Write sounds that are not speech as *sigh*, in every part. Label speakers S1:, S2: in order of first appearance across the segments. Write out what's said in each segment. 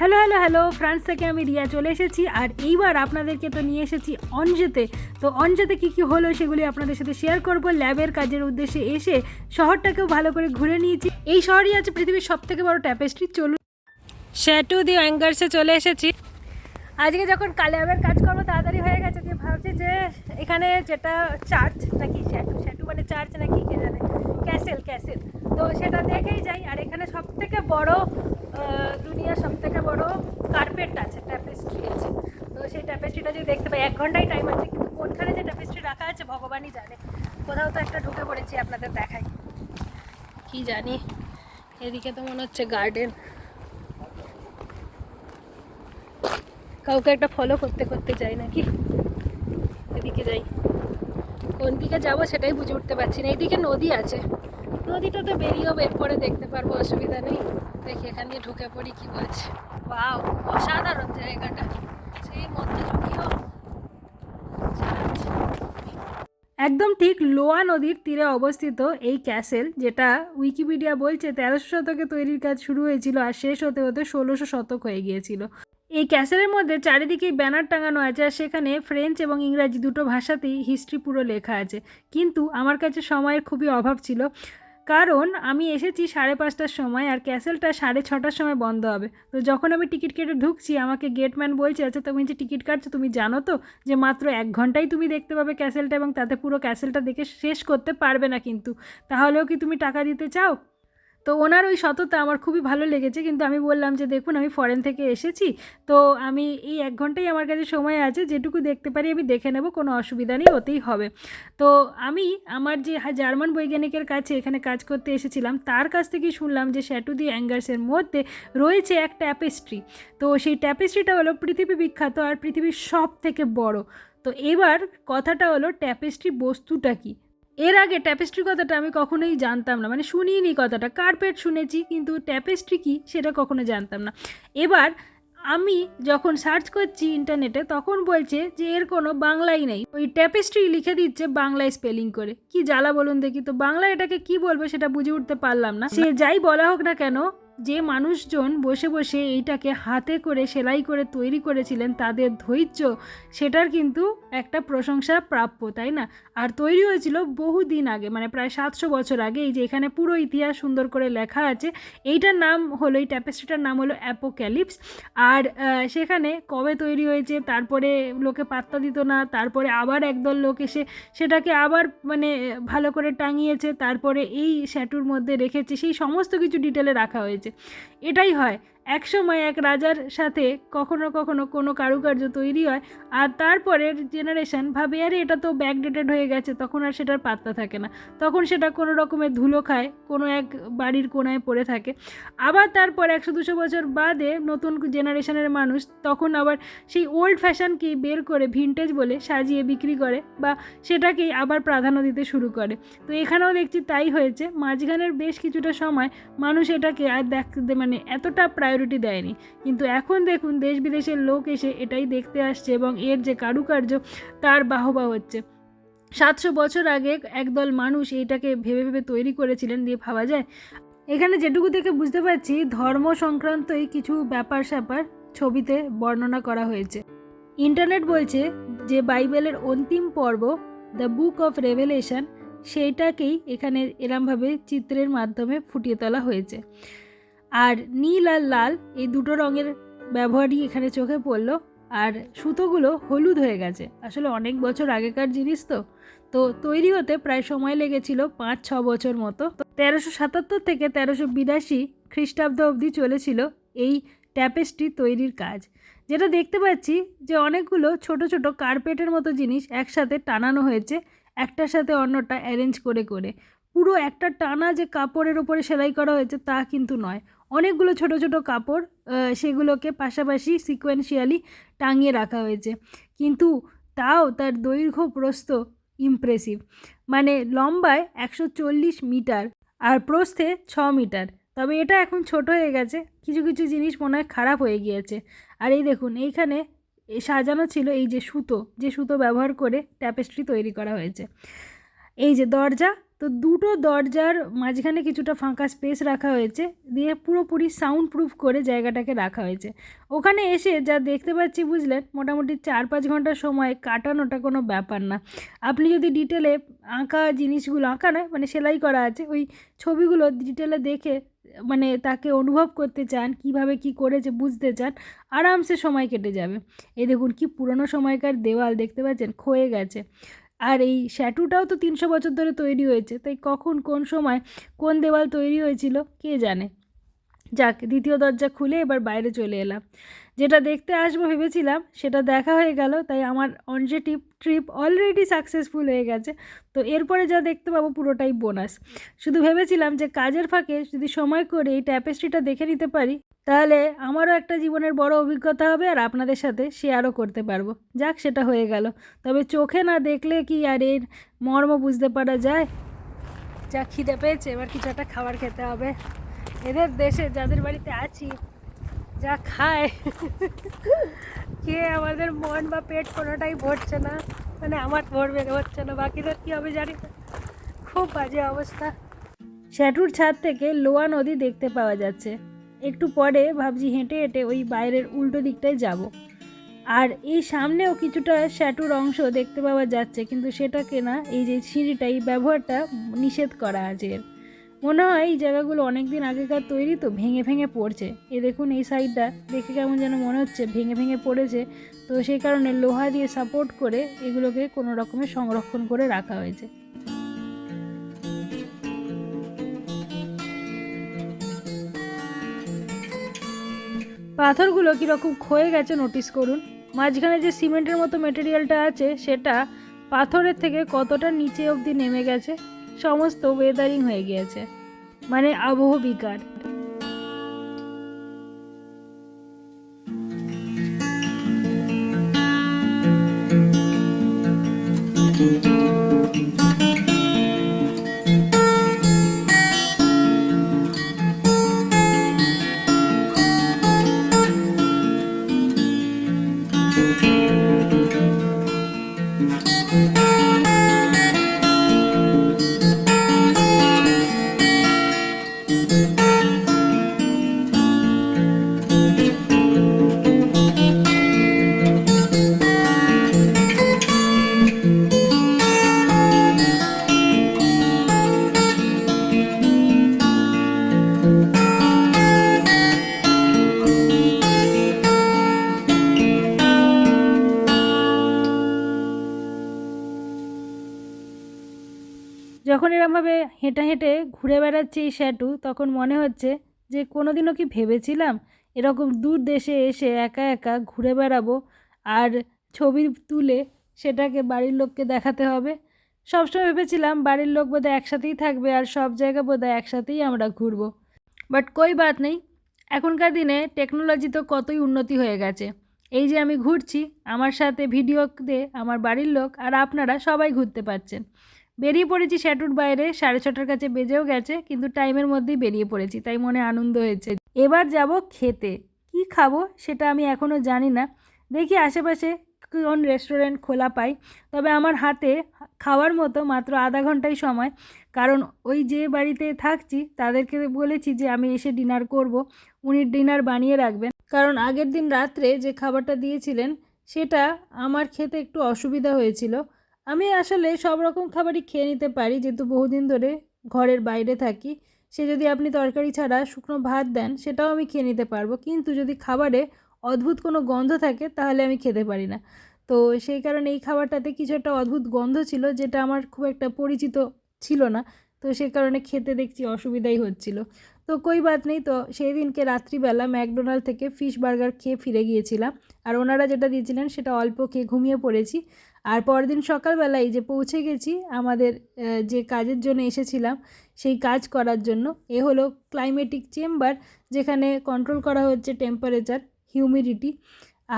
S1: Hello hello hello, France থেকে আমি রিয়া চলে এসেছি, আর এইবার আপনাদেরকে তো নিয়ে এসেছি অঞ্জেতে। তো অঞ্জেতে কী কী হলো সেগুলি আপনাদের সাথে শেয়ার করব। ল্যাবের কাজের উদ্দেশ্যে এসে শহরটাকেও ভালো করে ঘুরে নিয়েছি। এই শহরই আছে পৃথিবীর সব থেকে বড় ট্যাপেস্ট্রি চলুন। শ্যাটু দি অ্যাঙ্গার্সে চলে এসেছি। আজকে যখন কালিয়াবের কাজ করব, তাড়াতাড়ি হয়ে গেছে দিয়ে ভাবছি যে এখানে যেটা চার্চ নাকি শ্যাটু শ্যাটু মানে চার্চ নাকি কে জানে? ক্যাসেল ক্যাসেল তো সেটা দেখেই যাই। আর এখানে সব থেকে বড় দুনিয়ার সব থেকে বড় কার্পেট আছে ট্যাপেস্ট্রি আছে। তো সেই ট্যাপেস্ট্রিটা যদি দেখতে পাই, এক ঘন্টাই টাইম আছে, কিন্তু কোনখানে যে ট্যাপেস্ট্রি রাখা আছে ভগবানই জানে। কোথাও তো একটা ঢুকে পড়েছি আপনাদের দেখাই। কি জানি, এদিকে তো মনে হচ্ছে গার্ডেন কাউকে একটা ফলো করতে করতে যাই নাকি? এদিকে যাই। কোন দিকে যাব সেটাই বুঝে উঠতে পারছি না। এইদিকে নদী আছে। নদীটা তো বেরিয়েও বের করে দেখতে পারব, অসুবিধা নেই। দেখি এখান দিয়ে ঢুকে পড়ি কি বলছে বাও অসাধারণ জায়গাটা। সেই মধ্যযুগীয় একদম ঠিক লোয়া নদীর তীরে অবস্থিত এই ক্যাসেল, যেটা উইকিপিডিয়া বলছে তেরোশো শতকে তৈরির কাজ শুরু হয়েছিল আর শেষ হতে হতে ষোলোশো শতক হয়ে গিয়েছিল। এই ক্যাসেলের মধ্যে চারিদিকেই ব্যানার টাঙানো আছে আর সেখানে ফ্রেঞ্চ এবং ইংরাজি দুটো ভাষাতেই হিস্ট্রি পুরো লেখা আছে। কিন্তু আমার কাছে সময়ের খুবই অভাব ছিল, কারণ আমি এসেছি সাড়ে পাঁচটার সময় আর ক্যাসেলটা সাড়ে ছটার সময় বন্ধ হবে। তো যখন আমি টিকিট কেটে ঢুকছি, আমাকে গেটম্যান বলছে আচ্ছা তুমি যে টিকিট কাটছো, তুমি জানো তো যে মাত্র এক ঘন্টাই তুমি দেখতে পাবে ক্যাসেলটা এবং তাতে পুরো ক্যাসেলটা দেখে শেষ করতে পারবে না কিন্তু। তাহলেও কি তুমি টাকা দিতে চাও? তো ওনার ওই সততা আমার খুবই ভালো লেগেছে। কিন্তু আমি বললাম যে, দেখুন, আমি ফরেন থেকে এসেছি। তো আমি এই এক ঘন্টাই আমার কাছে সময় আছে। যেটুকু দেখতে পারি আমি দেখে নেব, কোনো অসুবিধা নেই, ওতেই হবে। তো আমি আমার যে জার্মান বৈজ্ঞানিকের কাছে এখানে কাজ করতে এসেছিলাম, তার কাছ থেকে শুনলাম যে শ্যাটু দি অ্যাঙ্গার্সের মধ্যে রয়েছে এক ট্যাপেস্ট্রি তো সেই ট্যাপেস্ট্রিটা হলো পৃথিবী বিখ্যাত আর পৃথিবীর সব থেকে বড়। তো এবার কথাটা হলো ট্যাপেস্ট্রি বস্তুটা কি? এর আগে ট্যাপেস্ট্রি কথাটা আমি কখনোই জানতাম না মানে শুনিনি কথাটা কার্পেট শুনেছি, কিন্তু ট্যাপেস্ট্রি কী সেটা কখনো জানতাম না। এবার আমি যখন সার্চ করছি ইন্টারনেটে তখন বলছে যে এর কোনো বাংলাই নেই, ওই ট্যাপেস্ট্রি লিখে দিচ্ছে বাংলায় স্পেলিং করে। কি জ্বালা বলুন দেখি, তো বাংলা এটাকে কি বলবে সেটা বুঝে উঠতে পারলাম না। সে যাই বলা হোক না কেন যে মানুষজন বসে বসে এইটাকে হাতে করে, সেলাই করে তৈরি করেছিলেন, তাদের ধৈর্য, সেটার কিন্তু একটা প্রশংসা প্রাপ্য, তাই না? আর তৈরি হয়েছিল বহু দিন আগে মানে প্রায় সাতশো বছর আগে। এই যে এখানে পুরো ইতিহাস সুন্দর করে লেখা আছে। এইটার নাম হলো, এই ট্যাপেস্ট্রিটার নাম হলো অ্যাপোক্যালিপস আর সেখানে কবে তৈরি হয়েছে, তারপরে লোকে পাত্তা দিত না, তারপরে আবার একদল লোক এসে সেটাকে আবার মানে ভালো করে টাঙিয়েছে, তারপরে এই স্যাটুর মধ্যে রেখেছে, সেই সমস্ত কিছু ডিটেলে রাখা হয়েছে। এটাই হয়। এক সময় এক রাজার সাথে কখনো কখনো কোনো কারুকার্য তৈরি হয়, আর তারপরের জেনারেশান ভাবে, আরে, এটা তো ব্যাকডেটেড হয়ে গেছে, তখন আর সেটার পাত্তা থাকে না। তখন সেটা কোনো রকমের ধুলো খায়, কোনো এক বাড়ির কোনায় পড়ে থাকে। আবার তারপর একশো দুশো বছর বাদে নতুন জেনারেশনের মানুষ তখন আবার সেই ওল্ড ফ্যাশনকেই বের করে ভিনটেজ বলে সাজিয়ে বিক্রি করে, বা সেটাকেই আবার প্রাধান্য দিতে শুরু করে। তো এখানেও দেখছি তাই হয়েছে। মাঝখানের বেশ কিছুটা সময় মানুষ এটাকে আর দেখ মানে এতটা প্রায়োরিটি দেয়নি। কিন্তু এখন দেখুন, দেশ বিদেশের লোক এসে এটাই দেখতে আসছে এবং এর যে কারুকার্য, তার বাহবা হচ্ছে। সাতশো বছর আগে একদল মানুষ এইটাকে ভেবে ভেবে তৈরি করেছিলেন দিয়ে ভাবা যায়। এখানে যেটুকু দেখে বুঝতে পারছি, ধর্ম সংক্রান্তই কিছু ব্যাপার স্যাপার ছবিতে বর্ণনা করা হয়েছে। ইন্টারনেট বলছে যে বাইবেলের অন্তিম পর্ব, দ্য বুক অফ রেভেলেশন, সেইটাকেই এখানে এরমভাবে চিত্রের মাধ্যমে ফুটিয়ে তোলা হয়েছে। আর নীল আর লাল এই দুটো রঙের ব্যবহারই এখানে চোখে পড়ল। আর সুতোগুলো হলুদ হয়ে গেছে। আসলে অনেক বছর আগেকার জিনিস তো। তো তৈরি হতে প্রায় সময় লেগেছিল পাঁচ, ছ বছর মতো। তেরোশো সাতাত্তর থেকে তেরোশো বিরাশি খ্রিস্টাব্দ অবধি চলেছিল এই ট্যাপেস্ট্রি তৈরির কাজ। যেটা দেখতে পাচ্ছি যে অনেকগুলো ছোট ছোট কার্পেটের মতো জিনিস একসাথে টানানো হয়েছে, একটার সাথে অন্যটা অ্যারেঞ্জ করে করে। পুরো একটা টানা যে কাপড়ের ওপরে সেলাই করা হয়েছে তা কিন্তু নয়। অনেকগুলো ছোট ছোট কাপড় সেগুলোকে পাশাপাশি সিকোয়েন্সিয়ালি টাঙিয়ে রাখা হয়েছে। কিন্তু তাও তার দৈর্ঘ্য প্রস্থ ইমপ্রেসিভ মানে লম্বায় একশো চল্লিশ মিটার আর প্রস্থে ছ মিটার। তবে এটা এখন ছোট হয়ে গেছে, কিছু কিছু জিনিস মনে হয় খারাপ হয়ে গিয়েছে। আর এই দেখুন, এইখানে সাজানো ছিল এই যে সুতো যে সুতো ব্যবহার করে ট্যাপেস্ট্রি তৈরি করা হয়েছে। এই যে দরজা তো দুটো দরজার মাঝখানে কিছুটা ফাঁকা স্পেস রাখা হয়েছে, দিয়ে পুরোপুরি সাউন্ড প্রুফ করে জায়গাটাকে রাখা হয়েছে। ওখানে এসে যা দেখতে পাচ্ছি বুঝলেন, মোটামুটি চার পাঁচ ঘণ্টা সময় কাটানোটা কোনো ব্যাপার না। আপনি যদি ডিটেলে আঁকা জিনিসগুলো, আঁকা নয় মানে সেলাই করা আছে, ওই ছবিগুলো ডিটেলে দেখে মানে তাকে অনুভব করতে চান, কীভাবে কি করেছে, বুঝতে চান, আরামসে সময় কেটে যাবে। এই দেখুন কি পুরনো সময়কার দেওয়াল, দেখতে পাচ্ছেন ক্ষয়ে গেছে। আর এই শ্যাটুটাও তো তিনশো বছর ধরে তৈরি হয়েছে, তাই কখন কোন সময় কোন দেওয়াল তৈরি হয়েছিল কে জানে? যাক, দ্বিতীয় দরজা খুলে এবার বাইরে চলে এলাম। যেটা দেখতে আসব ভেবেছিলাম, সেটা দেখা হয়ে গেল, তাই আমার অনজে টিপ ট্রিপ অলরেডি সাকসেসফুল হয়ে গেছে। তো এরপরে যা দেখতে পাবো পুরোটাই বোনাস শুধু ভেবেছিলাম যে কাজের ফাঁকে যদি সময় করে এই ট্যাপেস্ট্রিটা দেখে নিতে পারি। তাহলে আমারও একটা জীবনের বড় অভিজ্ঞতা হবে আর আপনাদের সাথে শেয়ারও করতে পারব। যাক, সেটা হয়ে গেল। তবে চোখে না দেখলে কি আর এর মর্ম বুঝতে পারা যায়? যা খিদে পেয়েছে, এবার কিছু একটা খাবার খেতে হবে। এদের দেশে যাদের বাড়িতে আছি, যা খায়, কে আমাদের মন বা পেট কোনোটাই ভরছে না। মানে আমার ভরবে হচ্ছে না, বাকিদের কী হবে জানি খুব বাজে অবস্থা। শ্যাটুর ছাদ থেকে লোয়া নদী দেখতে পাওয়া যাচ্ছে। একটু পরে ভাবছি হেঁটে হেঁটে ওই বাইরের উল্টো দিকটায় যাব। আর এই সামনেও কিছুটা শ্যাটুর অংশ দেখতে পাওয়া যাচ্ছে, কিন্তু সেটাকে না এই যে সিঁড়িটা, এই ব্যবহারটা নিষেধ করা আছে এর। মনে হয় এই জায়গাগুলো অনেক দিন আগেকার তৈরি তো ভেঙে ভেঙে পড়ছে। এ দেখুন এই সাইডটা, দেখে কেমন যেন মনে হচ্ছে ভেঙে ভেঙে পড়েছে। তো সেই কারণে লোহা দিয়ে সাপোর্ট করে এগুলোকে কোনো রকমে সংরক্ষণ করে রাখা হয়েছে। পাথরগুলো কীরকম ক্ষয়ে গেছে নোটিস করুন। মাঝখানে যে সিমেন্টের মতো মেটেরিয়ালটা আছে, সেটা পাথরের থেকে কতটা নিচে অবধি নেমে গেছে, সমস্ত ওয়েদারিং হয়ে গিয়েছে। মানে আবহ বিকার। যখন এরমভাবে হেঁটে হেঁটে ঘুরে বেড়াচ্ছে এই শ্যাটু তখন মনে হচ্ছে যে কোনো দিনও কি ভেবেছিলাম এরকম দূর দেশে এসে একা একা ঘুরে বেড়াবো আর ছবি তুলে সেটাকে বাড়ির লোককে দেখাতে হবে। সবসময় ভেবেছিলাম বাড়ির লোক বোধহয় একসাথেই থাকবে আর সব জায়গা বোধহয় একসাথেই আমরা ঘুরবো। বাট কই বাত নেই, এখনকার দিনে টেকনোলজি তো কতই উন্নতি হয়ে গেছে। এই যে আমি ঘুরছি, আমার সাথে ভিডিওতে আমার বাড়ির লোক আর আপনারা সবাই ঘুরতে পারছেন। বেরিয়ে পড়েছি শ্যাটুর বাইরে, সাড়ে ছটার কাছে বেজেও গেছে, কিন্তু টাইমের মধ্যেই বেরিয়ে পড়েছি, তাই মনে আনন্দ হয়েছে। এবার যাব খেতে। কি খাব সেটা আমি এখনও জানি না। দেখি আশেপাশে কোন রেস্টুরেন্ট খোলা পাই। তবে আমার হাতে খাওয়ার মতো মাত্র আধা ঘন্টাই সময়। কারণ ওই যে বাড়িতে থাকছি, তাদেরকে বলেছি যে আমি এসে ডিনার করব। উনি ডিনার বানিয়ে রাখবেন। কারণ আগের দিন রাত্রে যে খাবারটা দিয়েছিলেন, সেটা আমার খেতে একটু অসুবিধা হয়েছিল। আমি আসলে সব রকম খাবারই খেয়ে নিতে পারি, যেহেতু বহুদিন ধরে ঘরের বাইরে থাকি। সে যদি আপনি তরকারি ছাড়া শুকনো ভাত দেন, সেটাও আমি খেয়ে নিতে পারব। কিন্তু যদি খাবারে অদ্ভুত কোনো গন্ধ থাকে, তাহলে আমি খেতে পারি না। তো সেই কারণে এই খাবারটাতে কিছু একটা অদ্ভুত গন্ধ ছিল, যেটা আমার খুব একটা পরিচিত ছিল না। তো সেই কারণে খেতে দেখছি অসুবিধাই হচ্ছিল। তো কই বাত নেই, তো সেই দিনকে রাত্রিবেলা ম্যাকডোনাল্ড থেকে ফিশ বার্গার খেয়ে ফিরে গিয়েছিলাম। আর ওনারা যেটা দিয়েছিলেন, সেটা অল্প খেয়ে ঘুমিয়ে পড়েছি। আর পরদিন সকালবেলা এই যে পৌঁছে গেছি, আমাদের যে কাজের জন্য এসেছিলাম, সেই কাজ করার জন্য। এ হলো ক্লাইমেটিক চেম্বার যেখানে কন্ট্রোল করা হচ্ছে টেম্পারেচার হিউমিডিটি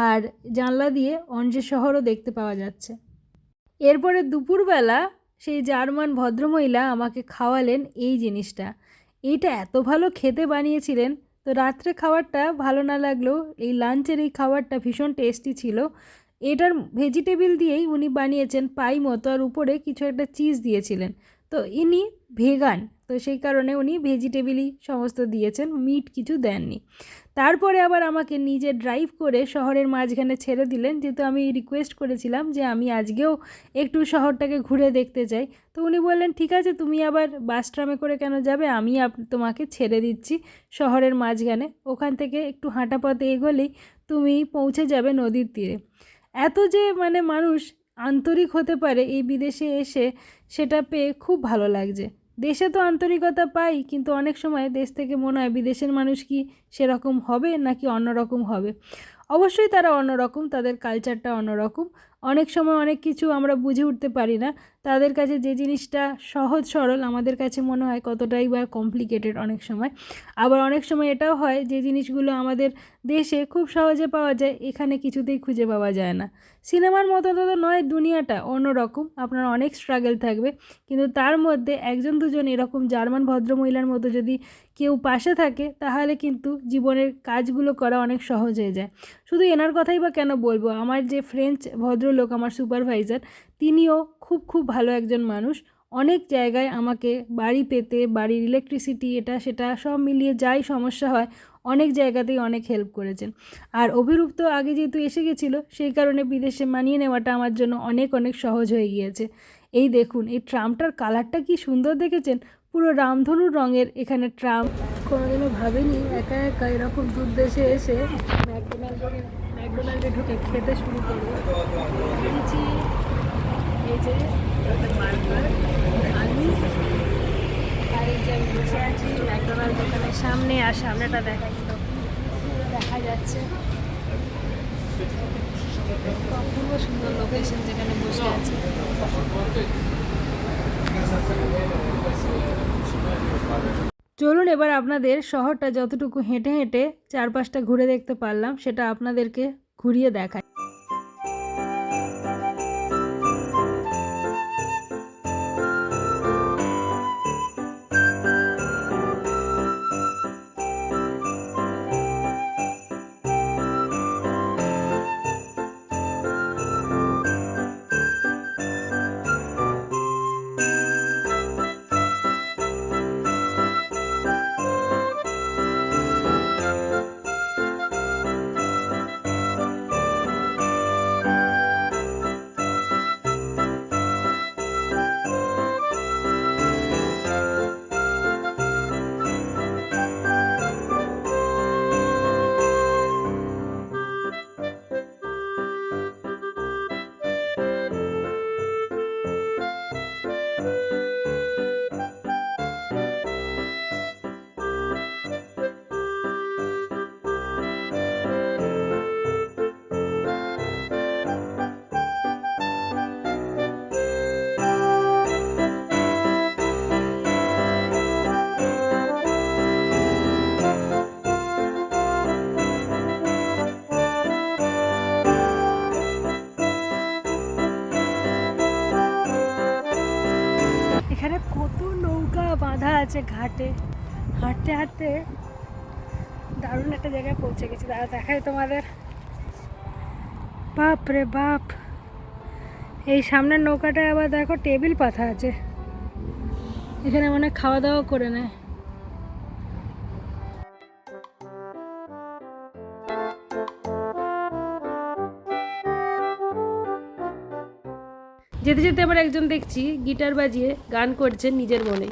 S1: আর জানলা দিয়ে অঞ্জে শহরও দেখতে পাওয়া যাচ্ছে। এরপরে দুপুরবেলা সেই জার্মান ভদ্রমহিলা আমাকে খাওয়ালেন এই জিনিসটা। এইটা এত ভালো খেতে বানিয়েছিলেন, তো রাত্রে খাবারটা ভালো না লাগলেও এই লাঞ্চের এই খাবারটা ভীষণ টেস্টি ছিল। এটার ভেজিটেবিল দিয়েই উনি বানিয়েছেন পাই মতো, আর উপরে কিছু একটা চিজ দিয়েছিলেন। তো ইনি ভেগান, তো সেই কারণে উনি ভেজিটেবিলই সমস্ত দিয়েছেন, মিট কিছু দেননি। তারপরে আবার আমাকে নিজে ড্রাইভ করে শহরের মাঝখানে ছেড়ে দিলেন, যেহেতু আমি রিকোয়েস্ট করেছিলাম যে আমি আজকেও একটু শহরটাকে ঘুরে দেখতে চাই। তো উনি বললেন, ঠিক আছে, তুমি আবার বাস ট্রামে করে কেন যাবে? আমি তোমাকে ছেড়ে দিচ্ছি শহরের মাঝখানে। ওখান থেকে একটু হাঁটা পথে এগোলেই তুমি পৌঁছে যাবে নদীর তীরে। এত যে মানে মানুষ আন্তরিক হতে পারে এই বিদেশে এসে সেটা পেয়ে খুব ভালো লাগছে। দেশে তো আন্তরিকতা পাই, কিন্তু অনেক সময় দেশ থেকে মনে হয় বিদেশের মানুষ কি সেরকম হবে নাকি অন্যরকম হবে? অবশ্যই তারা অন্যরকম, তাদের কালচারটা অন্যরকম। অনেক সময় অনেক কিছু আমরা বুঝে উঠতে পারি না। তাদের কাছে যে জিনিসটা সহজ, সরল আমাদের কাছে মনে হয় কতটাই বা কমপ্লিকেটেড অনেক সময়। আবার অনেক সময় এটাও হয় যে জিনিসগুলো আমাদের দেশে খুব সহজে পাওয়া যায়, এখানে কিছুতেই খুঁজে পাওয়া যায় না। সিনেমার মতো তো নয়, দুনিয়াটা অন্যরকম। আপনার অনেক স্ট্রাগল থাকবে। কিন্তু তার মধ্যে একজন, দুজন এরকম জার্মান ভদ্রমহিলার মতো যদি কেউ পাশে থাকে, তাহলে কিন্তু জীবনের কাজগুলো করা অনেক সহজ হয়ে যায়। শুধু এনার কথাই বা কেন বলব? আমার যে ফ্রেঞ্চ ভদ্রলোক, আমার সুপারভাইজার তিনিও খুব খুব ভালো একজন মানুষ। অনেক জায়গায় আমাকে বাড়ি পেতে, বাড়ির ইলেকট্রিসিটি এটা সেটা সব মিলিয়ে যাই সমস্যা হয়, অনেক জায়গাতেই অনেক হেল্প করেছেন। আর অভিরূপ তো আগে যেহেতু এসে গেছিল, সেই কারণে বিদেশে মানিয়ে নেওয়াটা আমার জন্য অনেক অনেক সহজ হয়ে গিয়েছে। এই দেখুন, এই ট্রামটার কালারটা কি সুন্দর দেখেছেন? পুরো রামধনুর রঙের এখানে ট্রাম। কোনোদিনও ভাবিনি, একা একা এরকম দূর দেশে এসে ম্যাকডোনাল্ডে ম্যাকডোনাল্ডে ঢুকে খেতে শুরু করব। আলু আর যে আমি বসে আছি ম্যাকডোনাল্ড দোকানের সামনে, আর সামনেটা দেখা। দেখা যাচ্ছে। লোকেশন যেখানে বসে আছি। চলুন এবার আপনাদের শহরটা যতটুকু হেঁটে হেঁটে চারপাশটা ঘুরে দেখতে পারলাম, সেটা আপনাদেরকে ঘুরিয়ে দেখাই। ঘাটে হাঁটতে হাঁটতে দারুণ একটা জায়গায় পৌঁছে গেছি। দাদা, দেখাই তোমাদের। বাপ রে বাপ। এই সামনের নৌকাটায় আবার দেখো টেবিল পাতা আছে। এখানে মানে খাওয়া দাওয়া করে নেয়। যেতে যেতে আবার একজন দেখছি গিটার বাজিয়ে গান করছেন নিজের মনে।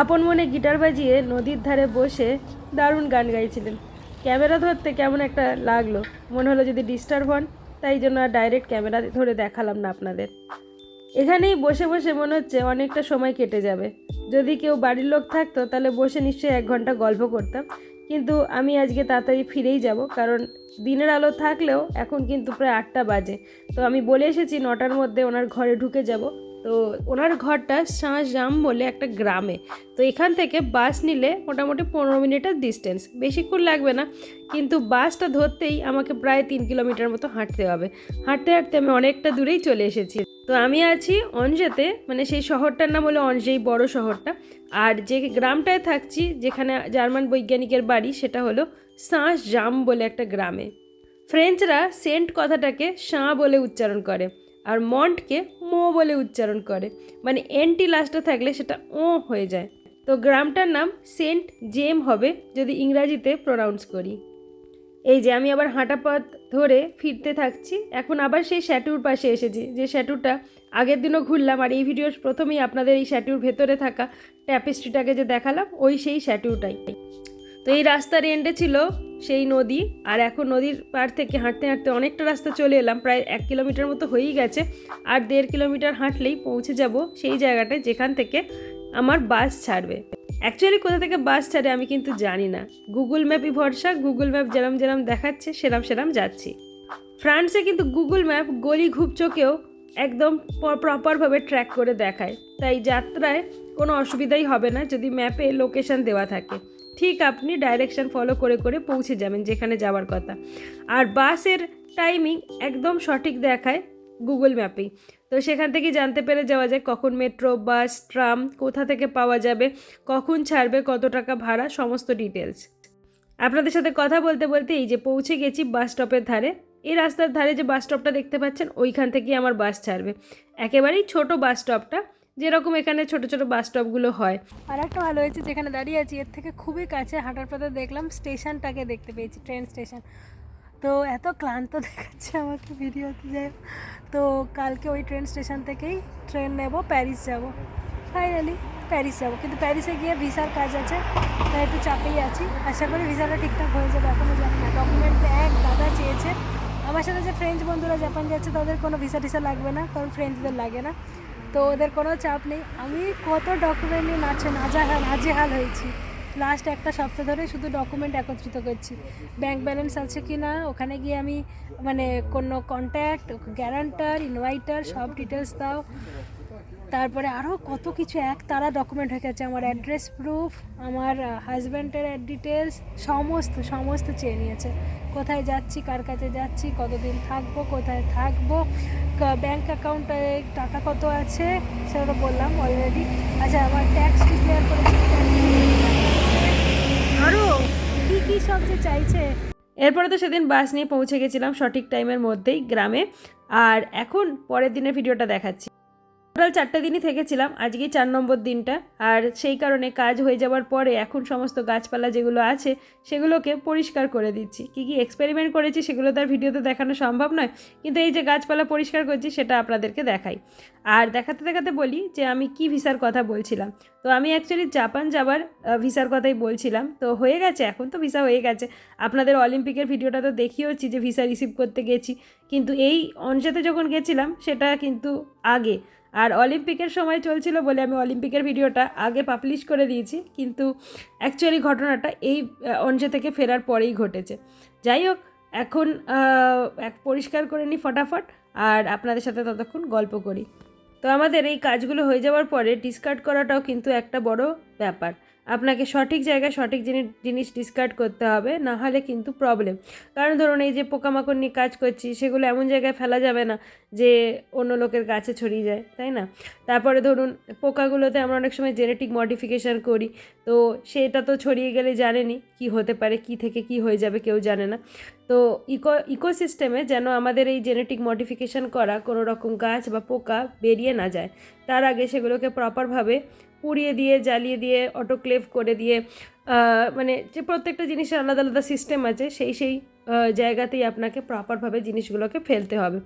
S1: আপন মনে গিটার বাজিয়ে নদীর ধারে বসে দারুণ গান গাইছিলেন। ক্যামেরা ধরতে কেমন একটা লাগল। মনে হলো যদি ডিস্টার্ব হন, তাই জন্য আর ডাইরেক্ট ক্যামেরা ধরে দেখালাম না আপনাদের। এখানেই বসে বসে মনে হচ্ছে অনেকটা সময় কেটে যাবে। যদি কেউ বাড়ির লোক থাকতো, তাহলে বসে নিশ্চয়ই এক ঘণ্টা গল্প করতাম। কিন্তু আমি আজকে তাড়াতাড়ি ফিরেই যাব, কারণ দিনের আলো থাকলেও এখন কিন্তু প্রায় আটটা বাজে। তো আমি বলে এসেছি নটার মধ্যে ওনার ঘরে ঢুকে যাব। তো ওনার ঘরটা শাহজাম বলে একটা গ্রামে। তো এখান থেকে বাস নিলে মোটামুটি পনেরো মিনিটের ডিস্টেন্স বেশিক্ষণ লাগবে না, কিন্তু বাসটা ধরতেই আমাকে প্রায় তিন কিলোমিটার মতো হাঁটতে হবে। হাঁটতে হাঁটতে আমি অনেকটা দূরেই চলে এসেছি। তো আমি আছি অঞ্জেতে মানে সেই শহরটার নাম হলো অঞ্জেই বড় শহরটা। আর যে গ্রামটায় থাকছি, যেখানে জার্মান বৈজ্ঞানিকের বাড়ি, সেটা হলো সাঁস জাম বলে একটা গ্রামে। ফ্রেঞ্চরা সেন্ট কথাটাকে শাঁ বলে উচ্চারণ করে। আর মন্টকে মো বলে উচ্চারণ করে। মানে এনটি লাস্টে থাকলে সেটা ও হয়ে যায়। তো গ্রামটার নাম সেন্ট জেম হবে যদি ইংরাজিতে প্রোনাউন্স করি। এই যে আমি আবার হাঁটা পথ ধরে ফিরতে থাকছি। এখন আবার সেই শ্যাটুর পাশে এসেছি। যে শ্যাটুটা আগের দিনও ঘুরলাম আর এই ভিডিওর প্রথমেই আপনাদের এই শ্যাটুর ভেতরে থাকা ট্যাপেস্ট্রিটাকে যে দেখালাম, ওই সেই শ্যাটুটাই তো এই রাস্তার এন্ডে ছিল সেই নদী, আর এখন নদীর পার থেকে হাঁটতে হাঁটতে অনেকটা রাস্তা চলে এলাম, প্রায় এক কিলোমিটার মতো হয়েই গেছে। আর দেড় কিলোমিটার হাঁটলেই পৌঁছে যাব সেই জায়গাটায় যেখান থেকে আমার বাস ছাড়বে। অ্যাকচুয়ালি কোথা থেকে বাস ছাড়ে আমি কিন্তু জানি না। গুগল ম্যাপই ভরসা গুগল ম্যাপ যেরম যেরম দেখাচ্ছে, সেরাম সেরাম যাচ্ছি। ফ্রান্সে কিন্তু গুগল ম্যাপ গলি ঘুপচোকেও একদম প্রপারভাবে ট্র্যাক করে দেখায়। তাই যাত্রায় কোনো অসুবিধাই হবে না যদি ম্যাপে লোকেশন দেওয়া থাকে। ঠিক আপনি ডাইরেকশন ফলো করে করে পৌঁছে যাবেন যেখানে যাওয়ার কথা। আর বাসের টাইমিং একদম সঠিক দেখায় গুগল ম্যাপেই তো সেখান থেকে জানতে পেরে যাওয়া যায় কখন মেট্রো বাস ট্রাম কোথা থেকে পাওয়া যাবে, কখন ছাড়বে, কত টাকা ভাড়া, সমস্ত ডিটেলস আপনাদের সাথে কথা বলতে বলতে এই যে পৌঁছে গেছি বাস স্টপের ধারে। এই রাস্তার ধারে যে বাস স্টপটা দেখতে পাচ্ছেন, ওইখান থেকেই আমার বাস ছাড়বে। একেবারেই ছোট বাস স্টপটা যেরকম এখানে ছোট ছোট বাস স্টপগুলো হয়। আর একটা ভালো হয়েছে যেখানে দাঁড়িয়ে আছি, এর থেকে খুবই কাছে হাঁটার পথে দেখলাম স্টেশনটাকে দেখতে পেয়েছি ট্রেন স্টেশন তো এত ক্লান্ত *laughs* দেখাচ্ছে আমাকে ভিডিওতে, যাই। তো কালকে ওই ট্রেন স্টেশন থেকেই ট্রেন নেব প্যারিস যাব। ফাইনালি প্যারিস যাব। কিন্তু প্যারিসে গিয়ে ভিসার কাজ আছে, তাই একটু চাপেই আছি। আশা করি ভিসাটা ঠিকঠাক হয়ে যাবে এখনও জানি না। ডকুমেন্ট এক দাদা চেয়েছে। আমার সাথে যে ফ্রেঞ্চ বন্ধুরা জাপান যাচ্ছে, তাদের কোনো ভিসা টিসা লাগবে না, কারণ ফ্রেঞ্চদের লাগে না। তো ওদের কোনো চাপ নেই। আমি কত ডকুমেন্ট নিয়ে নাচে, নাজাহাল নাজেহাল হয়েছি। লাস্ট একটা সপ্তাহ ধরে শুধু ডকুমেন্ট একত্রিত করছি। ব্যাংক ব্যালেন্স আছে কি না ওখানে গিয়ে আমি মানে কোনো কন্ট্যাক্ট গ্যারান্টার ইনভাইটার সব ডিটেলস দাও। তারপরে আরও কত কিছু এক তারা ডকুমেন্ট হয়ে গেছে, আমার অ্যাড্রেস প্রুফ আমার হাজব্যান্ডের ডিটেলস সমস্ত সমস্ত চেয়ে নিয়েছে। কোথায় যাচ্ছি, কার কাছে যাচ্ছি, কতদিন থাকব, কোথায় থাকব ব্যাংক অ্যাকাউন্টে টাকা কত আছে সেটা বললাম অলরেডি আচ্ছা আমার ট্যাক্স ডিক্লেয়ার করেছি আরও কী কী সব যে চাইছে? এরপরে তো সেদিন বাস নিয়ে পৌঁছে গেছিলাম সঠিক টাইমের মধ্যেই গ্রামে। আর এখন পরের দিনের ভিডিওটা দেখাচ্ছি। টোটাল চারটে দিনই থেকেছিলাম, আজকেই চার নম্বর দিনটা। আর সেই কারণে কাজ হয়ে যাওয়ার পরে এখন সমস্ত গাছপালা যেগুলো আছে, সেগুলোকে পরিষ্কার করে দিচ্ছি। কী কী এক্সপেরিমেন্ট করেছি সেগুলো তার ভিডিওতে দেখানো সম্ভব নয়, কিন্তু এই যে গাছপালা পরিষ্কার করছি সেটা আপনাদেরকে দেখাই। আর দেখাতে দেখাতে বলি যে আমি কি ভিসার কথা বলছিলাম। তো আমি অ্যাকচুয়ালি জাপান যাবার ভিসার কথাই বলছিলাম। তো হয়ে গেছে, এখন তো ভিসা হয়ে গেছে। আপনাদের অলিম্পিকের ভিডিওটা তো দেখিয়েওছি যে ভিসা রিসিভ করতে গেছি। কিন্তু এই অনসাতে যখন গেছিলাম, সেটা কিন্তু আগে। আর অলিম্পিকের সময় চলছিল বলে আমি অলিম্পিকের ভিডিওটা আগে পাবলিশ করে দিয়েছি, কিন্তু অ্যাকচুয়ালি ঘটনাটা এই অঞ্চে থেকে ফেরার পরেই ঘটেছে। যাই হোক, এখন এক পরিষ্কার করে নিই ফটাফট, আর আপনাদের সাথে ততক্ষণ গল্প করি। তো আমাদের এই কাজগুলো হয়ে যাওয়ার পরে ডিসকার্ড করাটাও কিন্তু একটা বড় ব্যাপার। আপনাকে সঠিক জায়গায় সঠিক জিনিস জিনিস ডিসকার্ড করতে হবে, না হলে কিন্তু প্রবলেম কারণ ধরুন এই যে পোকামাকড় নিয়ে কাজ করছি, সেগুলো এমন জায়গায় ফেলা যাবে না যে অন্য লোকের গাছে ছড়িয়ে যায়, তাই না? তারপরে ধরুন পোকাগুলোতে আমরা অনেক সময় জেনেটিক মডিফিকেশান করি, তো সেটা তো ছড়িয়ে গেলে জানেনি কি হতে পারে, কি থেকে কি হয়ে যাবে কেউ জানে না। তো ইকো ইকোসিস্টেমে যেন আমাদের এই জেনেটিক মডিফিকেশান করা কোনো রকম গাছ বা পোকা বেরিয়ে না যায়, তার আগে সেগুলোকে প্রপারভাবে পুড়িয়ে দিয়ে, জ্বালিয়ে দিয়ে অটোক্লেভ করে দিয়ে মানে যে প্রত্যেকটা জিনিসের আলাদা আলাদা সিস্টেম আছে, সেই সেই জায়গাতেই আপনাকে প্রপারভাবে জিনিসগুলোকে ফেলতে হবে।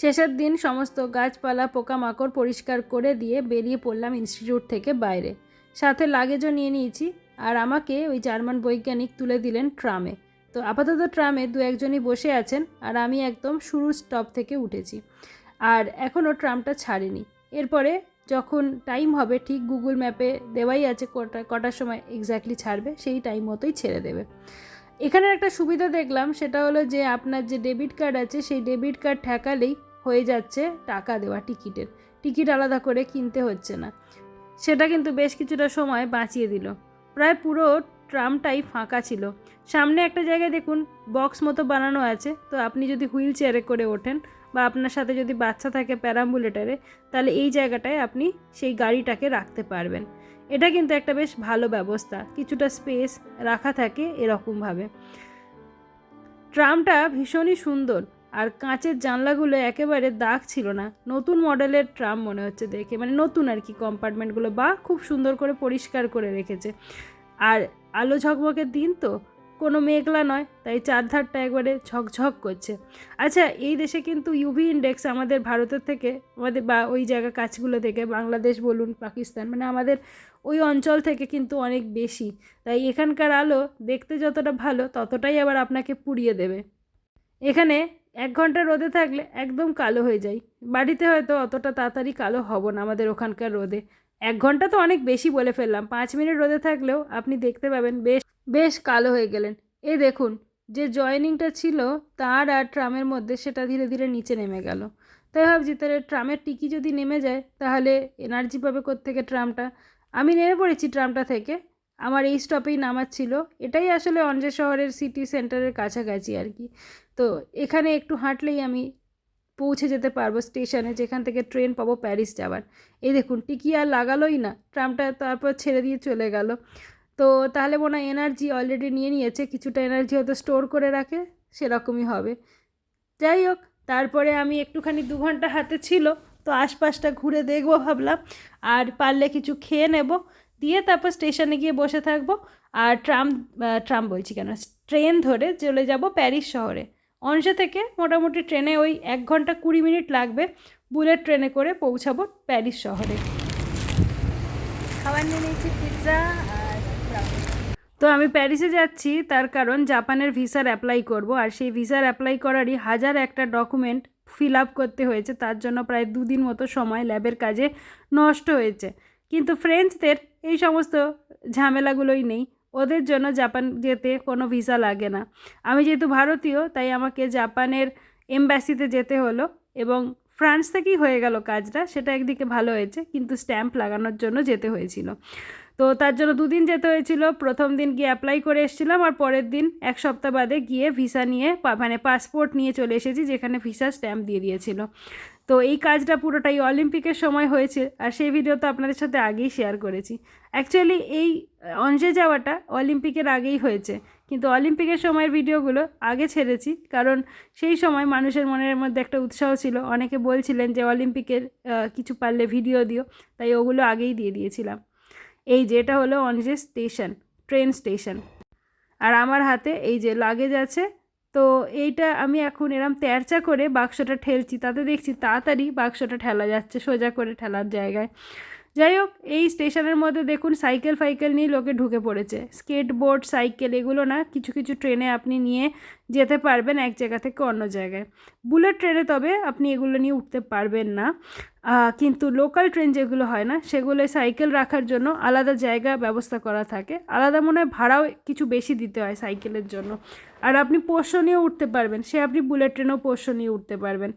S1: শেষের দিন সমস্ত গাছপালা, পোকামাকড় পরিষ্কার করে দিয়ে বেরিয়ে পড়লাম ইনস্টিটিউট থেকে বাইরে। সাথে লাগেজও নিয়ে নিয়েছি আর আমাকে ওই জার্মান বৈজ্ঞানিক তুলে দিলেন ট্রামে। তো আপাতত ট্রামে দু একজনই বসে আছেন আর আমি একদম শুরু স্টপ থেকে উঠেছি। আর এখনও ট্রামটা ছাড়েনি। এরপরে যখন টাইম হবে, ঠিক গুগল ম্যাপে দেওয়াই আছে কটা, কটার সময় এক্স্যাক্টলি ছাড়বে, সেই টাইম মতোই ছেড়ে দেবে। এখানে একটা সুবিধা দেখলাম, সেটা হলো যে আপনার যে ডেবিট কার্ড আছে, সেই ডেবিট কার্ড ঠেকালেই হয়ে যাচ্ছে টাকা দেওয়া টিকিটের টিকিট আলাদা করে কিনতে হচ্ছে না। সেটা কিন্তু বেশ কিছুটা সময় বাঁচিয়ে দিল। প্রায় পুরো ট্রামটাই ফাঁকা ছিল। সামনে একটা জায়গায় দেখুন বক্স মতো বানানো আছে। তো আপনি যদি হুইল চেয়ারে করে ওঠেন বা আপনার সাথে যদি বাচ্চা থাকে প্যারাম্বুলেটারে, তাহলে এই জায়গাটায় আপনি সেই গাড়িটাকে রাখতে পারবেন। এটা কিন্তু একটা বেশ ভালো ব্যবস্থা, কিছুটা স্পেস রাখা থাকে এরকমভাবে। ট্রামটা ভীষণই সুন্দর, আর কাঁচের জানলাগুলো একেবারে দাগ ছিল না। নতুন মডেলের ট্রাম মনে হচ্ছে দেখে মানে নতুন আর কি কম্পার্টমেন্টগুলো, বা খুব সুন্দর করে পরিষ্কার করে রেখেছে। আর আলো ঝকমকের দিন তো কোনো মেঘলা নয়, তাই চারধারটা একবারে ঝকঝক করছে। আচ্ছা এই দেশে কিন্তু ইউভি ইন্ডেক্স আমাদের ভারতের থেকে, আমাদের বা ওই জায়গা কাছগুলো থেকে, বাংলাদেশ বলুন, পাকিস্তান মানে আমাদের ওই অঞ্চল থেকে কিন্তু অনেক বেশি। তাই এখানকার আলো দেখতে যতটা ভালো, ততটাই আবার আপনাকে পুড়িয়ে দেবে। এখানে এক ঘণ্টা রোদে থাকলে একদম কালো হয়ে যায়। বাড়িতে হয়তো অতটা তাড়াতাড়ি কালো হব না আমাদের ওখানকার রোদে। এক ঘণ্টা তো অনেক বেশি বলে ফেললাম। পাঁচ মিনিট রোদে থাকলেও আপনি দেখতে পাবেন বেশ বেশ কালো হয়ে গেলেন। এ দেখুন, যে জয়েনিংটা ছিল তার আর ট্রামের মধ্যে সেটা ধীরে ধীরে নিচে নেমে গেল। তাই ভাবছি, তাহলে ট্রামের টিকি যদি নেমে যায়, তাহলে এনার্জি পাবে থেকে ট্রামটা? আমি নেমে পড়েছি ট্রামটা থেকে। আমার এই স্টপেই নামার ছিল। এটাই আসলে অঞ্জে শহরের সিটি সেন্টারের কাছাকাছি আর কি। তো এখানে একটু হাঁটলেই আমি পৌঁছে যেতে পারব স্টেশনে, যেখান থেকে ট্রেন পাবো প্যারিস যাওয়ার। এই দেখুন, টিকি আর লাগালোই না। ট্রামটা তারপর ছেড়ে দিয়ে চলে গেল। তো তাহলে মনে হয় এনার্জি অলরেডি নিয়ে নিয়েছে, কিছুটা এনার্জি হয়তো স্টোর করে রাখে, সেরকমই হবে। যাই হোক, তারপরে আমি একটুখানি দু ঘণ্টা হাতে ছিল, তো আশপাশটা ঘুরে দেখব ভাবলাম। আর পারলে কিছু খেয়ে নেব, দিয়ে তারপর স্টেশনে গিয়ে বসে থাকব। আর ট্রাম ট্রাম বলছি কেন, ট্রেন ধরে চলে যাব প্যারিস শহরে। অংশে থেকে মোটামুটি ট্রেনে ওই এক ঘণ্টা কুড়ি মিনিট লাগবে, বুলেট ট্রেনে করে পৌঁছাবো প্যারিস শহরে।
S2: খাবার নিয়ে নিয়েছি পিৎজা
S1: তো আমি প্যারিসে যাচ্ছি, তার কারণ জাপানের ভিসার অ্যাপ্লাই করব। আর সেই ভিসার অ্যাপ্লাই করারই হাজার একটা ডকুমেন্ট ফিল আপ করতে হয়েছে। তার জন্য প্রায় দুদিন মতো সময় ল্যাবের কাজে নষ্ট হয়েছে। কিন্তু ফ্রেঞ্চদের এই সমস্ত ঝামেলাগুলোই নেই। ওদের জন্য জাপান যেতে কোনো ভিসা লাগে না। আমি যেহেতু ভারতীয়, তাই আমাকে জাপানের এমব্যাসিতে যেতে হলো এবং ফ্রান্স থেকেই হয়ে গেল কাজটা। সেটা একদিকে ভালো হয়েছে, কিন্তু স্ট্যাম্প লাগানোর জন্য যেতে হয়েছিল। তো তার জন্য দুদিন যেতে হয়েছিল। প্রথম দিন গিয়ে অ্যাপ্লাই করে এসেছিলাম আর পরের দিন এক সপ্তাহ বাদে গিয়ে ভিসা নিয়ে মানে পাসপোর্ট নিয়ে চলে এসেছি যেখানে ভিসা স্ট্যাম্প দিয়ে দিয়েছিল। তো এই কাজটা পুরোটাই অলিম্পিকের সময় হয়েছে আর সেই ভিডিও তো আপনাদের সাথে আগেই শেয়ার করেছি। অ্যাকচুয়ালি এই, অঞ্জে যাওয়াটা অলিম্পিকের আগেই হয়েছে। কিন্তু অলিম্পিকের সময়ের ভিডিওগুলো আগে ছেড়েছি কারণ সেই সময় মানুষের মনের মধ্যে একটা উৎসাহ ছিল। অনেকে বলছিলেন যে অলিম্পিকের কিছু পারলে ভিডিও দিও। তাই ওগুলো আগেই দিয়ে দিয়েছিলাম। এই যে এটা হলো অনজে স্টেশন ট্রেন স্টেশন আর আমার হাতে এই যে লাগেজ আছে, তো এইটা আমি এখন এরম তেরচা করে বাক্সটা ঠেলছি, তাতে দেখছি তাড়াতাড়ি বাক্সটা ঠেলা যাচ্ছে, সোজা করে ঠেলার জায়গায়। যাই হোক, এই স্টেশনের মধ্যে দেখুন সাইকেল ফাইকেল নিয়ে লোকে ঢুকে পড়েছে। স্কেটবোর্ড সাইকেল এগুলো না, কিছু কিছু ট্রেনে আপনি নিয়ে যেতে পারবেন এক জায়গা থেকে অন্য জায়গায়। বুলেট ট্রেনে তবে আপনি এগুলো নিয়ে উঠতে পারবেন না। কিন্তু লোকাল ট্রেন যেগুলো হয় না, সেগুলো সাইকেল রাখার জন্য আলাদা জায়গা ব্যবস্থা করা থাকে। আলাদা মনে হয় ভাড়াও কিছু বেশি দিতে হয় সাইকেলের জন্য। আর আপনি পোষ্য নিয়েও উঠতে পারবেন, সে আপনি বুলেট ট্রেনেও পোষ্য নিয়ে উঠতে পারবেন।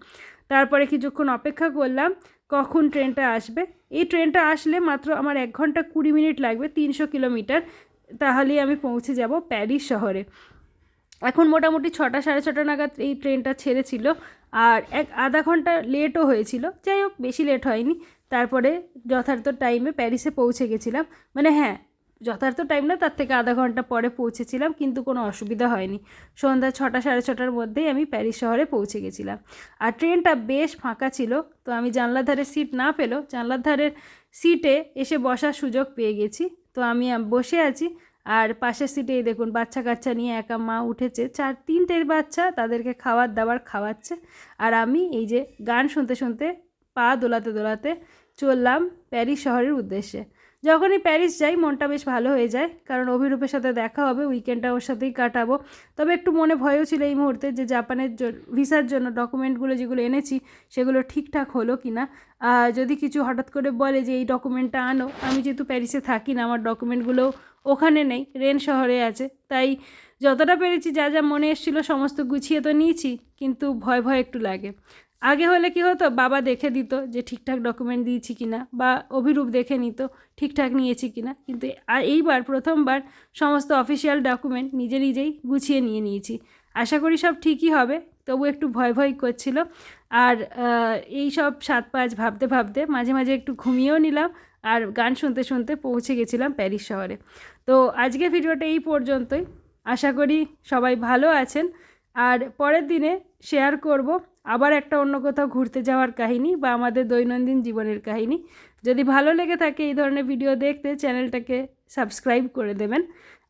S1: তারপরে কিছুক্ষণ অপেক্ষা করলাম, কখন ট্রেনটা আসবে? এই ট্রেনটা আসলে মাত্র আমার এক ঘণ্টা কুড়ি মিনিট লাগবে, তিনশো কিলোমিটার। তাহলেই আমি পৌঁছে যাব প্যারিস শহরে। এখন মোটামুটি ছটা, সাড়ে ছটা নাগাদ এই ট্রেনটা ছেড়েছিল। আর এক আধা ঘণ্টা লেটও হয়েছিল। যাই হোক, বেশি লেট হয়নি। তারপরে যথার্থ টাইমে প্যারিসে পৌঁছে গেছিলাম। মানে হ্যাঁ যথার্থ টাইম না, তার থেকে আধা ঘণ্টা পরে পৌঁছেছিলাম, কিন্তু কোনো অসুবিধা হয়নি। সন্ধ্যা ছটা, সাড়ে ছটার মধ্যেই আমি প্যারিস শহরে পৌঁছে গেছিলাম। আর ট্রেনটা বেশ ফাঁকা ছিল, তো আমি জানলার ধারে সিট না পেলেও জানলার ধারের সিটে এসে বসার সুযোগ পেয়ে গেছি। তো আমি বসে আছি। আর পাশের সিটে এই দেখুন, বাচ্চা কাচ্চা নিয়ে একা মা উঠেছে। চার তিনটের বাচ্চা তাদেরকে খাবার দাবার খাওয়াচ্ছে। আর আমি এই যে গান শুনতে শুনতে পা দোলাতে দোলাতে চললাম প্যারিস শহরের উদ্দেশ্যে। যখনই প্যারিস যাই, মনটা বেশ ভালো হয়ে যায়। কারণ অভিরূপের সাথে দেখা হবে উইকেন্ডটা ওর সাথেই কাটাবো। তবে একটু মনে ভয়ও ছিল এই মুহূর্তে যে জাপানের ভিসার জন্য ডকুমেন্টগুলো যেগুলো এনেছি, সেগুলো ঠিকঠাক হলো কি না। যদি কিছু হঠাৎ করে বলে যে, এই ডকুমেন্টটা আনো, আমি যেহেতু প্যারিসে থাকি না, আমার ডকুমেন্টগুলো ওখানে নেই, রেন শহরে আছে। তাই যতটা পেরেছি, যা যা মনে এসেছিল, সমস্ত গুছিয়ে তো নিয়েছি, কিন্তু ভয় ভয় একটু লাগে। আগে হলে কি হতো? বাবা দেখে দিত যে ঠিকঠাক ডকুমেন্ট দিয়েছি কিনা বা অভিরূপ দেখে নিত ঠিকঠাক নিয়েছি কিনা। কিন্তু আ- এইবার প্রথমবার সমস্ত অফিসিয়াল ডকুমেন্ট নিজে নিজেই গুছিয়ে নিয়ে নিয়েছি। আশা করি সব ঠিকই হবে, তবু একটু ভয় ভয় করছিল। আর এই সব সাত পাঁচ ভাবতে ভাবতে মাঝে মাঝে একটু ঘুমিয়েও নিলাম আর গান শুনতে শুনতে পৌঁছে গেছিলাম প্যারিস শহরে। তো আজকে ভিডিওটা এই পর্যন্তই। আশা করি সবাই ভালো আছেন। আর পরের দিনে শেয়ার করব। আবার একটা অন্য কোথাও ঘুরতে যাওয়ার কাহিনী বা আমাদের দৈনন্দিন জীবনের কাহিনী। যদি ভালো লেগে থাকে এই ধরনের ভিডিও দেখতে, চ্যানেলটাকে সাবস্ক্রাইব করে দেবেন।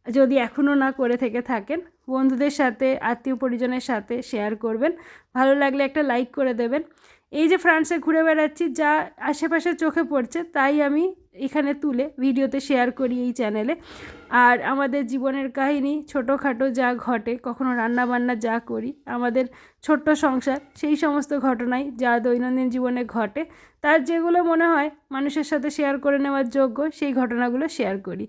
S1: যদি এখনও না করে থেকে থাকেন, বন্ধুদের সাথে, আত্মীয় পরিজনের সাথে শেয়ার করবেন। ভালো লাগলে একটা লাইক করে দেবেন। এই যে ফ্রান্সে ঘুরে বেড়াচ্ছি, যা আশেপাশে চোখে পড়ছে, তাই আমি এখানে তুলে ভিডিওতে শেয়ার করি এই চ্যানেলে আর আমাদের জীবনের কাহিনী, ছোটোখাটো যা ঘটে, কখনো রান্না বান্না যা করি, আমাদের ছোট্ট সংসার, সেই সমস্ত ঘটনাই যা দৈনন্দিন জীবনে ঘটে, তার যেগুলো মনে হয় মানুষের সাথে শেয়ার করে নেওয়ার যোগ্য, সেই ঘটনাগুলো শেয়ার করি।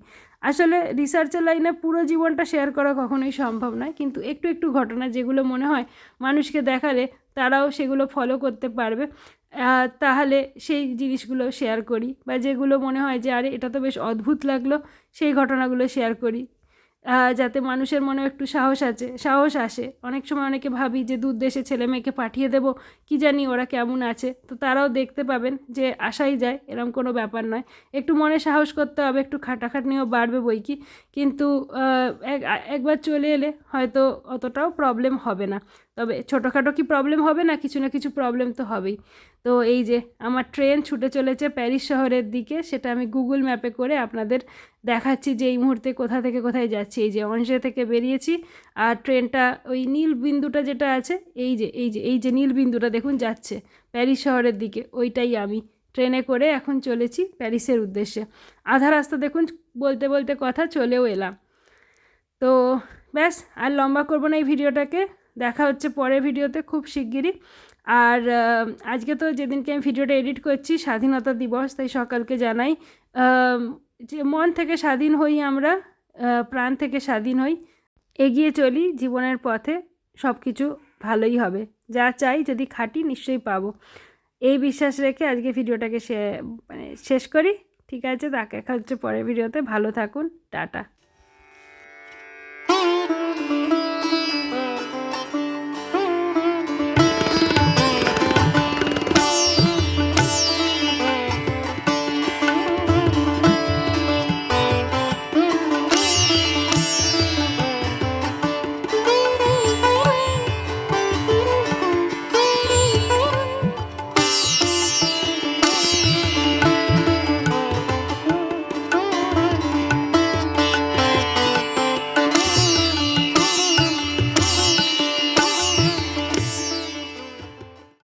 S1: আসলে রিসার্চের লাইনে পুরো জীবনটা শেয়ার করা কখনোই সম্ভব নয়, কিন্তু একটু একটু ঘটনা যেগুলো মনে হয় মানুষকে দেখালে তারাও সেগুলো ফলো করতে পারবে। তাহলে সেই জিনিসগুলো শেয়ার করি বা যেগুলো মনে হয় যে, আরে, এটা তো বেশ অদ্ভুত লাগল সেই ঘটনাগুলো শেয়ার করি। যাতে মানুষের মনে একটু সাহস আছে, সাহস আসে। অনেক সময় অনেকে ভাবি যে দূর দেশে ছেলে মেয়েকে পাঠিয়ে দেব, কি জানি ওরা কেমন আছে? তো তারাও দেখতে পাবেন যে আসাই যায় এরকম কোনো ব্যাপার নয়। একটু মনে সাহস করতে হবে, একটু খাটাখাটনিও বাড়বে বই কি। কিন্তু এক- একবার চলে এলে হয়তো অতটাও প্রবলেম হবে না। তবে ছোটোখাটো কি প্রবলেম হবে না? কিছু না কিছু প্রবলেম তো হবেই। তো এই যে আমার ট্রেন ছুটে চলেছে প্যারিস শহরের দিকে, সেটা আমি গুগল ম্যাপে করে আপনাদের দেখাচ্ছি যে এই মুহূর্তে কোথা থেকে কোথায় যাচ্ছি। এই যে অংশে থেকে বেরিয়েছি, আর ট্রেনটা ওই নীল বিন্দুটা যেটা আছে, এই যে এই যে এই যে নীল বিন্দুটা দেখুন যাচ্ছে প্যারিস শহরের দিকে, ওইটাই আমি ট্রেনে করে এখন চলেছি প্যারিসের উদ্দেশ্যে। আধা রাস্তা দেখুন, বলতে বলতে কথা, চলেও এলাম। তো ব্যাস, আর লম্বা করব না এই ভিডিওটাকে দেখা হচ্ছে পরের ভিডিওতে খুব শিগগিরই। আর আজকে তো যেদিনকে আমি ভিডিওটা এডিট করছি, স্বাধীনতা দিবস, তাই সকালকে জানাই যে মন থেকে স্বাধীন হই আমরা প্রাণ থেকে স্বাধীন হই, এগিয়ে চলি জীবনের পথে সব কিছু ভালোই হবে। যা চাই যদি খাটি নিশ্চয়ই পাবো। এই বিশ্বাস রেখে আজকে ভিডিওটাকে শে- মানে শেষ করি। ঠিক আছে তাকে দেখা হচ্ছে পরের ভিডিওতে। ভালো থাকুন, টাটা।